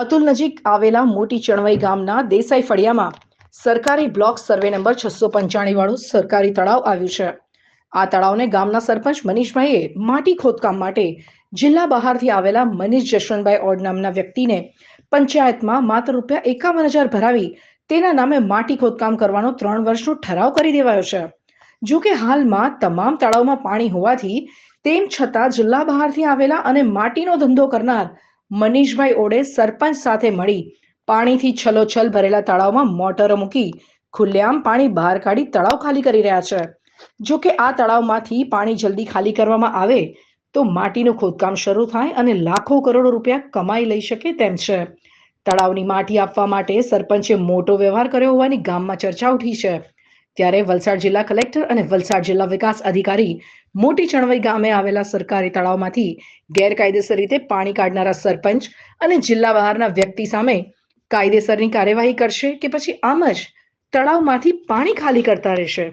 અતુલ નજીક આવેલા મોટી ચણવાઈ ગામના દેસાઈ ફળિયામાં સરકારી બ્લોક સર્વે નંબર છસો પંચાણી વાળું સરકારી તળાવ આવ્યું છે. આ તળાવને ગામના સરપંચ મનીષભાઈએ માટી ખોદકામ માટે જિલ્લા બહારથી આવેલા મનીષ જશવંતભાઈ ઓડ નામના વ્યક્તિને પંચાયતમાં માત્ર રૂપિયા એકાવન હજાર ભરાવી તેના નામે માટી ખોદકામ કરવાનો ત્રણ વર્ષનો ઠરાવ કરી દેવાયો છે. જો કે હાલમાં તમામ તળાવમાં પાણી હોવાથી તેમ છતાં જિલ્લા બહારથી આવેલા અને માટીનો ધંધો કરનાર મનીષભાઈ ઓડે સરપંચ સાથે મળી પાણીથી છલોછલ ભરેલા તળાવમાં મોટરો મૂકી ખુલ્લેઆમ પાણી બહાર કાઢી તળાવ ખાલી કરી રહ્યા છે. જો કે આ તળાવમાંથી પાણી જલ્દી ખાલી કરવામાં આવે તો માટીનું ખોદકામ શરૂ થાય અને લાખો કરોડો રૂપિયા કમાઈ લઈ શકે તેમ છે. તળાવની માટી આપવા માટે સરપંચે મોટો વ્યવહાર કર્યો હોવાની ગામમાં ચર્ચા ઉઠી છે. ત્યારે વલસાડ જિલ્લા કલેક્ટર અને વલસાડ જિલ્લા વિકાસ અધિકારી મોટી ચણવઈ ગામે આવેલા સરકારી તળાવમાંથી ગેરકાયદેસર રીતે પાણી કાઢનારા સરપંચ અને જિલ્લા બહારના વ્યક્તિ સામે કાયદેસરની કાર્યવાહી કરશે કે પછી આમ જ તળાવમાંથી પાણી ખાલી કરતા રહેશે?